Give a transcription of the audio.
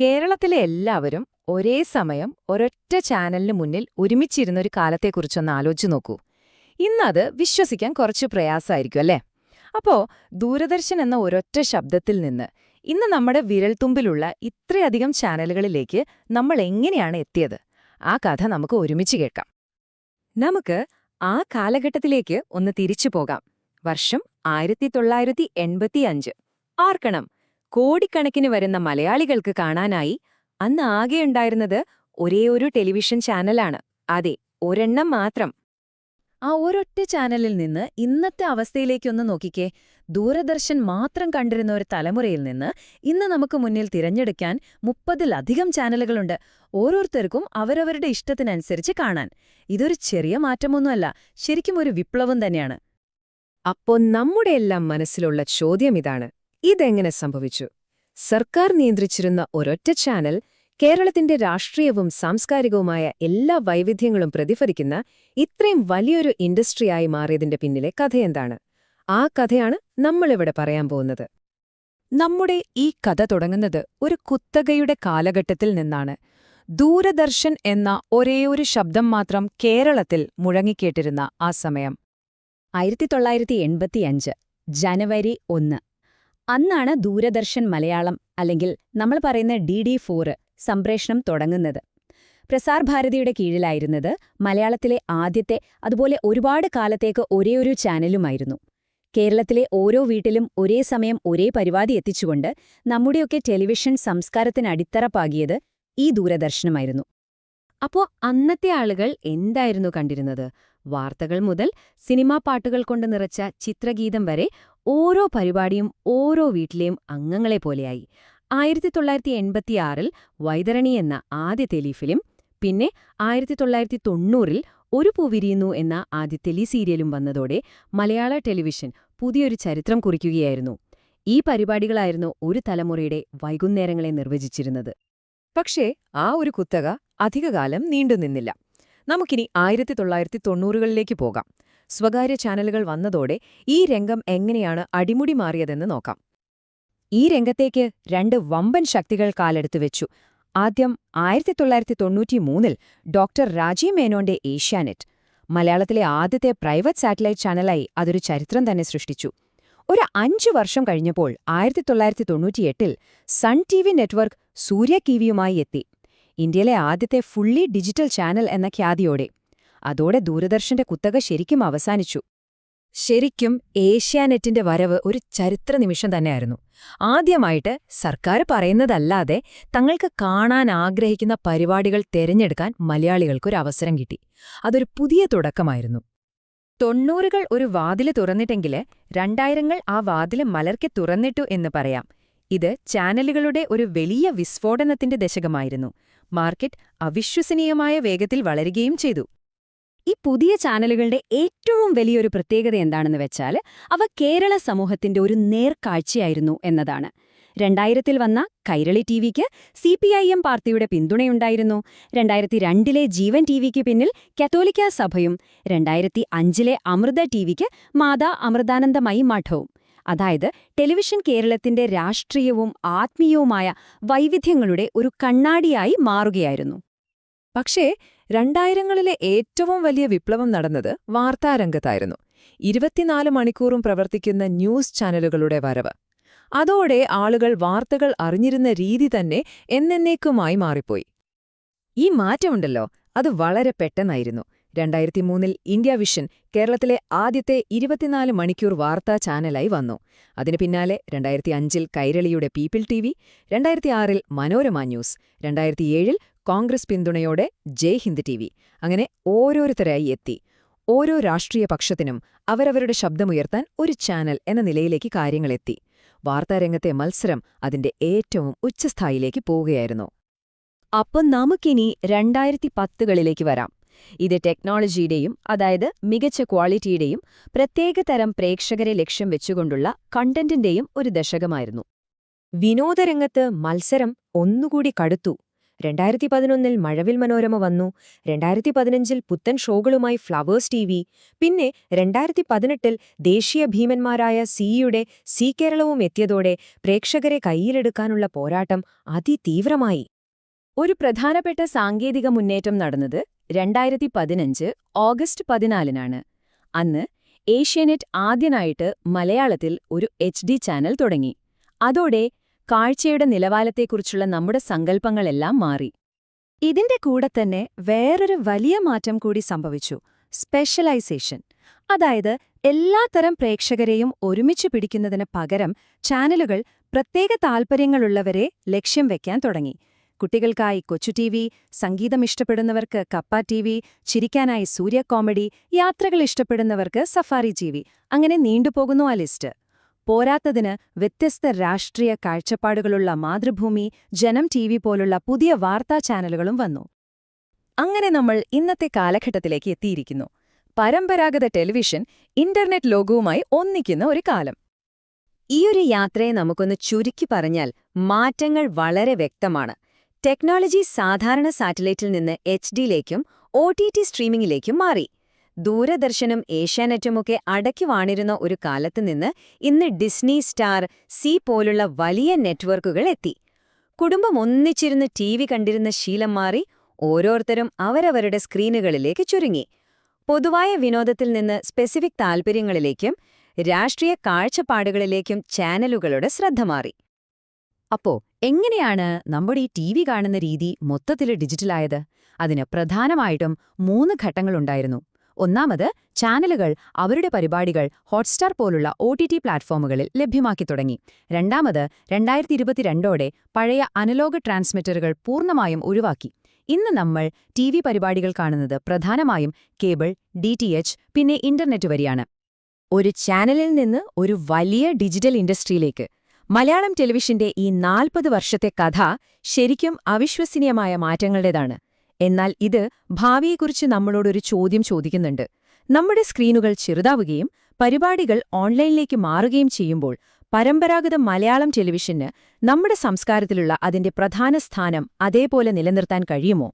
കേരളത്തിലെ എല്ലാവരും ഒരേ സമയം ഒരൊറ്റ ചാനലിന് മുന്നിൽ ഒരുമിച്ചിരുന്നൊരു കാലത്തെക്കുറിച്ചൊന്ന് ആലോചിച്ചു നോക്കൂ. ഇന്നത് വിശ്വസിക്കാൻ കുറച്ച് പ്രയാസമായിരിക്കും അല്ലേ? അപ്പോ ദൂരദർശൻ എന്ന ഒരൊറ്റ ശബ്ദത്തിൽ നിന്ന് ഇന്ന് നമ്മുടെ വിരൽത്തുമ്പിലുള്ള ഇത്രയധികം ചാനലുകളിലേക്ക് നമ്മൾ എങ്ങനെയാണ് എത്തിയത്? ആ കഥ നമുക്ക് ഒരുമിച്ച് കേൾക്കാം. നമുക്ക് ആ കാലഘട്ടത്തിലേക്ക് ഒന്ന് തിരിച്ചു പോകാം. വർഷം ആയിരത്തി തൊള്ളായിരത്തി എൺപത്തിയഞ്ച് ആർക്കണം. കോടിക്കണക്കിന് വരുന്ന മലയാളികൾക്ക് കാണാനായി അന്ന് ആകെയുണ്ടായിരുന്നത് ഒരേ ഒരു ടെലിവിഷൻ ചാനലാണ്. അതെ ഒരെണ്ണം മാത്രം. ആ ഒരൊറ്റ ചാനലിൽ നിന്ന് ഇന്നത്തെ അവസ്ഥയിലേക്കൊന്ന് നോക്കിക്കേ. ദൂരദർശൻ മാത്രം കണ്ടിരുന്ന ഒരു തലമുറയിൽ നിന്ന് ഇന്ന് നമുക്ക് മുന്നിൽ തിരഞ്ഞെടുക്കാൻ മുപ്പതിലധികം ചാനലുകളുണ്ട്. ഓരോരുത്തർക്കും അവരവരുടെ ഇഷ്ടത്തിനനുസരിച്ച് കാണാൻ. ഇതൊരു ചെറിയ മാറ്റമൊന്നുമല്ല ശരിക്കും ഒരു വിപ്ലവം തന്നെയാണ്. അപ്പോ നമ്മുടെയെല്ലാം മനസ്സിലുള്ള ചോദ്യം ഇതാണ്. ഇതെങ്ങനെ സംഭവിച്ചു? സർക്കാർ നിയന്ത്രിച്ചിരുന്ന ഒരൊറ്റ ചാനൽ കേരളത്തിന്റെ രാഷ്ട്രീയവും സാംസ്കാരികവുമായ എല്ലാ വൈവിധ്യങ്ങളും പ്രതിഫലിക്കുന്ന ഇത്രയും വലിയൊരു ഇൻഡസ്ട്രിയായി മാറിയതിന്റെ പിന്നിലെ കഥയെന്താണ്? ആ കഥയാണ് നമ്മളിവിടെ പറയാൻ പോകുന്നത്. നമ്മുടെ ഈ കഥ തുടങ്ങുന്നത് ഒരു കുത്തകയുടെ കാലഘട്ടത്തിൽ നിന്നാണ്. ദൂരദർശൻ എന്ന ഒരേയൊരു ശബ്ദം മാത്രം കേരളത്തിൽ മുഴങ്ങിക്കേട്ടിരുന്ന ആ സമയം. ആയിരത്തി തൊള്ളായിരത്തി എൺപത്തിയഞ്ച് ജനുവരി ഒന്ന്. അന്നാണ് ദൂരദർശൻ മലയാളം അല്ലെങ്കിൽ നമ്മൾ പറയുന്ന ഡി ഡി ഫോറ് സംപ്രേഷണം തുടങ്ങുന്നത്. പ്രസാർ ഭാരതിയുടെ കീഴിലായിരുന്നത് മലയാളത്തിലെ ആദ്യത്തെ അതുപോലെ ഒരുപാട് കാലത്തേക്ക് ഒരേയൊരു ചാനലുമായിരുന്നു. കേരളത്തിലെ ഓരോ വീട്ടിലും ഒരേ സമയം ഒരേ പരിപാടി എത്തിച്ചുകൊണ്ട് നമ്മുടെയൊക്കെ ടെലിവിഷൻ സംസ്കാരത്തിന് അടിത്തറപ്പാകിയത് ഈ ദൂരദർശനമായിരുന്നു. അപ്പോ അന്നത്തെ ആളുകൾ എന്തായിരുന്നു കണ്ടിരുന്നത്? വാർത്തകൾ മുതൽ സിനിമാ പാട്ടുകൾ കൊണ്ട് നിറച്ച ചിത്രഗീതം വരെ ഓരോ പരിപാടിയും ഓരോ വീട്ടിലെയും അംഗങ്ങളെ പോലെയായി. ആയിരത്തി തൊള്ളായിരത്തി എൺപത്തിയാറിൽ വൈതരണി എന്ന ആദ്യ ടെലിഫിലിം പിന്നെ ആയിരത്തി തൊള്ളായിരത്തി തൊണ്ണൂറിൽ ഒരു പൂവിരിയുന്നു എന്ന ആദ്യ തെലി സീരിയലും വന്നതോടെ മലയാള ടെലിവിഷൻ പുതിയൊരു ചരിത്രം കുറിക്കുകയായിരുന്നു. ഈ പരിപാടികളായിരുന്നു ഒരു തലമുറയുടെ വൈകുന്നേരങ്ങളെ നിർവചിച്ചിരുന്നത്. പക്ഷേ ആ ഒരു കുത്തക അധികകാലം നീണ്ടുനിന്നില്ല നമുക്കിനി ആയിരത്തി തൊള്ളായിരത്തി തൊണ്ണൂറുകളിലേക്ക് പോകാം. സ്വകാര്യ ചാനലുകൾ വന്നതോടെ ഈ രംഗം എങ്ങനെയാണ് അടിമുടി മാറിയതെന്ന് നോക്കാം. ഈ രംഗത്തേക്ക് രണ്ട് വമ്പൻ ശക്തികൾ കാലെടുത്തു വെച്ചു. ആദ്യം ആയിരത്തി തൊള്ളായിരത്തി തൊണ്ണൂറ്റിമൂന്നിൽ ഡോക്ടർ രാജീവ് മേനോന്റെ ഏഷ്യാനെറ്റ്. മലയാളത്തിലെ ആദ്യത്തെ പ്രൈവറ്റ് സാറ്റലൈറ്റ് ചാനലായി അതൊരു ചരിത്രം തന്നെ സൃഷ്ടിച്ചു. ഒരു അഞ്ചു വർഷം കഴിഞ്ഞപ്പോൾ ആയിരത്തി തൊള്ളായിരത്തി തൊണ്ണൂറ്റിയെട്ടിൽ Sun T V network Surya ടിവിയുമായി എത്തി. ഇന്ത്യയിലെ ആദ്യത്തെ ഫുള്ളി ഡിജിറ്റൽ ചാനൽ എന്ന ഖ്യാതിയോടെ. അതോടെ ദൂരദർശന്റെ കുത്തക ശരിക്കും അവസാനിച്ചു. ശരിക്കും ഏഷ്യാനെറ്റിന്റെ വരവ് ഒരു ചരിത്ര നിമിഷം തന്നെയായിരുന്നു. ആദ്യമായിട്ട് സർക്കാർ പറയുന്നതല്ലാതെ തങ്ങൾക്ക് കാണാൻ ആഗ്രഹിക്കുന്ന പരിപാടികൾ തെരഞ്ഞെടുക്കാൻ മലയാളികൾക്കൊരു അവസരം കിട്ടി. അതൊരു പുതിയ തുടക്കമായിരുന്നു. തൊണ്ണൂറുകൾ ഒരു വാതിൽ തുറന്നിട്ടെങ്കിൽ രണ്ടായിരങ്ങൾ ആ വാതിൽ മലർക്കെ തുറന്നിട്ടു എന്ന് പറയാം. ഇത് ചാനലുകളുടെ ഒരു വലിയ വിസ്ഫോടനത്തിന്റെ ദശകമായിരുന്നു. മാർക്കറ്റ് അവിശ്വസനീയമായ വേഗത്തിൽ വളരുകയും ചെയ്തു. ഈ പുതിയ ചാനലുകളുടെ ഏറ്റവും വലിയൊരു പ്രത്യേകത എന്താണെന്ന് വെച്ചാൽ അവ കേരള സമൂഹത്തിന്റെ ഒരു നേർക്കാഴ്ചയായിരുന്നു എന്നതാണ്. രണ്ടായിരത്തിൽ വന്ന കൈരളി ടിവിക്ക് സി പി ഐ എം പാർട്ടിയുടെ പിന്തുണയുണ്ടായിരുന്നു. രണ്ടായിരത്തി രണ്ടിലെ ജീവൻ ടിവിക്ക് പിന്നിൽ കത്തോലിക്ക സഭയും രണ്ടായിരത്തി അഞ്ചിലെ അമൃത ടിവിക്ക് മാതാ അമൃതാനന്ദമയി മഠവും അതായത് ടെലിവിഷൻ കേരളത്തിന്റെ രാഷ്ട്രീയവും ആത്മീയവുമായ വൈവിധ്യങ്ങളുടെ ഒരു കണ്ണാടിയായി മാറുകയായിരുന്നു. പക്ഷേ രണ്ടായിരങ്ങളിലെ ഏറ്റവും വലിയ വിപ്ലവം നടന്നത് വാർത്താരംഗത്തായിരുന്നു. ഇരുപത്തിനാല് മണിക്കൂറും പ്രവർത്തിക്കുന്ന ന്യൂസ് ചാനലുകളുടെ വരവ്. അതോടെ ആളുകൾ വാർത്തകൾ അറിഞ്ഞിരുന്ന രീതി തന്നെ എന്നേക്കുമായി മാറിപ്പോയി. ഈ മാറ്റമുണ്ടല്ലോ അത് വളരെ പെട്ടെന്നായിരുന്നു. രണ്ടായിരത്തി മൂന്നിൽ ഇന്ത്യ വിഷൻ കേരളത്തിലെ ആദ്യത്തെ ഇരുപത്തിനാല് മണിക്കൂർ വാർത്താ ചാനലായി വന്നു. അതിനു പിന്നാലെ രണ്ടായിരത്തി അഞ്ചിൽ കൈരളിയുടെ പീപ്പിൾ ടി വി രണ്ടായിരത്തി മനോരമ ന്യൂസ് രണ്ടായിരത്തിയേഴിൽ കോൺഗ്രസ് പിന്തുണയോടെ ജയ് ഹിന്ദ് ടി വി. അങ്ങനെ ഓരോരുത്തരായി എത്തി. ഓരോ രാഷ്ട്രീയ പക്ഷത്തിനും അവരവരുടെ ശബ്ദമുയർത്താൻ ഒരു ചാനൽ എന്ന നിലയിലേക്ക് കാര്യങ്ങളെത്തി വാർത്താരംഗത്തെ മത്സരം അതിന്റെ ഏറ്റവും ഉച്ചസ്ഥായിലേക്ക് പോവുകയായിരുന്നു. അപ്പം നമുക്കിനി രണ്ടായിരത്തി പത്തുകളിലേക്ക് വരാം. ഇത് ടെക്നോളജിയുടെയും അതായത് മികച്ച ക്വാളിറ്റിയുടെയും പ്രത്യേകതരം പ്രേക്ഷകരെ ലക്ഷ്യം വെച്ചുകൊണ്ടുള്ള കണ്ടന്റിന്റെയും ഒരു ദശകമായിരുന്നു. വിനോദരംഗത്ത് മത്സരം ഒന്നുകൂടി കടുത്തു. രണ്ടായിരത്തി പതിനൊന്നിൽ മഴവിൽ മനോരമ വന്നു രണ്ടായിരത്തി പതിനഞ്ചിൽ പുത്തൻ ഷോകളുമായി ഫ്ലവേഴ്സ് ടി വി പിന്നെ രണ്ടായിരത്തി പതിനെട്ടിൽ ദേശീയ ഭീമന്മാരായ സിയുടെ സി കേരളവും എത്തിയതോടെ പ്രേക്ഷകരെ കയ്യിലെടുക്കാനുള്ള പോരാട്ടം അതിതീവ്രമായി. ഒരു പ്രധാനപ്പെട്ട സാങ്കേതിക മുന്നേറ്റം നടന്നത് രണ്ടായിരത്തി പതിനഞ്ച് ഓഗസ്റ്റ് പതിനാലിനാണ്. അന്ന് ഏഷ്യാനെറ്റ് ആദ്യനായിട്ട് മലയാളത്തിൽ ഒരു എച്ച് ഡി ചാനൽ തുടങ്ങി. അതോടെ കാഴ്ചയുടെ നിലവാരത്തെക്കുറിച്ചുള്ള നമ്മുടെ സങ്കല്പങ്ങളെല്ലാം മാറി. ഇതിന്റെ കൂടെ തന്നെ വേറൊരു വലിയ മാറ്റം കൂടി സംഭവിച്ചു. സ്പെഷ്യലൈസേഷൻ. അതായത് എല്ലാത്തരം പ്രേക്ഷകരെയും ഒരുമിച്ച് പിടിക്കുന്നതിന് പകരം ചാനലുകൾ പ്രത്യേക താൽപ്പര്യങ്ങളുള്ളവരെ ലക്ഷ്യം വെക്കാൻ തുടങ്ങി. കുട്ടികൾക്കായി കൊച്ചു ടി വി സംഗീതം ഇഷ്ടപ്പെടുന്നവർക്ക് കപ്പ ടി വി ചിരിക്കാനായി സൂര്യ കോമഡി യാത്രകൾ ഇഷ്ടപ്പെടുന്നവർക്ക് സഫാരി ടി വി. അങ്ങനെ നീണ്ടുപോകുന്നു ആ ലിസ്റ്റ്. പോരാത്തതിന് വ്യത്യസ്ത രാഷ്ട്രീയ കാഴ്ചപ്പാടുകളുള്ള മാതൃഭൂമി ജനം ടി പോലുള്ള പുതിയ വാർത്താ ചാനലുകളും വന്നു. അങ്ങനെ നമ്മൾ ഇന്നത്തെ കാലഘട്ടത്തിലേക്ക് എത്തിയിരിക്കുന്നു. പരമ്പരാഗത ടെലിവിഷൻ ഇന്റർനെറ്റ് ലോകവുമായി ഒന്നിക്കുന്ന ഒരു കാലം. ഈയൊരു യാത്രയെ നമുക്കൊന്ന് ചുരുക്കി പറഞ്ഞാൽ മാറ്റങ്ങൾ വളരെ വ്യക്തമാണ്. ടെക്നോളജി സാധാരണ സാറ്റലൈറ്റിൽ നിന്ന് എച്ച് ഡിയിലേക്കും ഒ ടി ടി സ്ട്രീമിംഗിലേക്കും മാറി. ദൂരദർശനും ഏഷ്യാനെറ്റുമൊക്കെ അടക്കി വാണിരുന്ന ഒരു കാലത്ത് നിന്ന് ഇന്ന് ഡിസ്നി സ്റ്റാർ സി പോലുള്ള വലിയ നെറ്റ്വർക്കുകൾ എത്തി. കുടുംബം ഒന്നിച്ചിരുന്ന് ടി വി കണ്ടിരുന്ന ശീലം മാറി ഓരോരുത്തരും അവരവരുടെ സ്ക്രീനുകളിലേക്ക് ചുരുങ്ങി. പൊതുവായ വിനോദത്തിൽ നിന്ന് സ്പെസിഫിക് താൽപ്പര്യങ്ങളിലേക്കും രാഷ്ട്രീയ കാഴ്ചപ്പാടുകളിലേക്കും ചാനലുകളുടെ ശ്രദ്ധ മാറി. അപ്പോ എങ്ങനെയാണ് നമ്മുടെ ഈ ടി വി കാണുന്ന രീതി മൊത്തത്തിൽ ഡിജിറ്റലായത്? അതിന് പ്രധാനമായിട്ടും മൂന്ന് ഘട്ടങ്ങളുണ്ടായിരുന്നു. ഒന്നാമത് ചാനലുകൾ അവരുടെ പരിപാടികൾ ഹോട്ട്സ്റ്റാർ പോലുള്ള ഒ ടി ടി പ്ലാറ്റ്ഫോമുകളിൽ ലഭ്യമാക്കി തുടങ്ങി. രണ്ടാമത് രണ്ടായിരത്തി ഇരുപത്തിരണ്ടോടെ പഴയ അനലോഗ് ട്രാൻസ്മിറ്ററുകൾ പൂർണമായും ഒഴിവാക്കി. ഇന്ന് നമ്മൾ ടി വി പരിപാടികൾ കാണുന്നത് പ്രധാനമായും കേബിൾ ഡി പിന്നെ ഇന്റർനെറ്റ് വഴിയാണ്. ഒരു ചാനലിൽ നിന്ന് ഒരു വലിയ ഡിജിറ്റൽ ഇൻഡസ്ട്രിയിലേക്ക് മലയാളം ടെലിവിഷന്റെ ഈ നാൽപ്പത് വർഷത്തെ കഥ ശരിക്കും അവിശ്വസനീയമായ മാറ്റങ്ങളുടേതാണ്. എന്നാൽ ഇത് ഭാവിയെക്കുറിച്ച് നമ്മളോടൊരു ചോദ്യം ചോദിക്കുന്നുണ്ട്. നമ്മുടെ സ്ക്രീനുകൾ ചെറുതാവുകയും പരിപാടികൾ ഓൺലൈനിലേക്ക് മാറുകയും ചെയ്യുമ്പോൾ പരമ്പരാഗത മലയാളം ടെലിവിഷന് നമ്മുടെ സംസ്കാരത്തിലുള്ള അതിന്റെ പ്രധാന സ്ഥാനം അതേപോലെ നിലനിർത്താൻ കഴിയുമോ?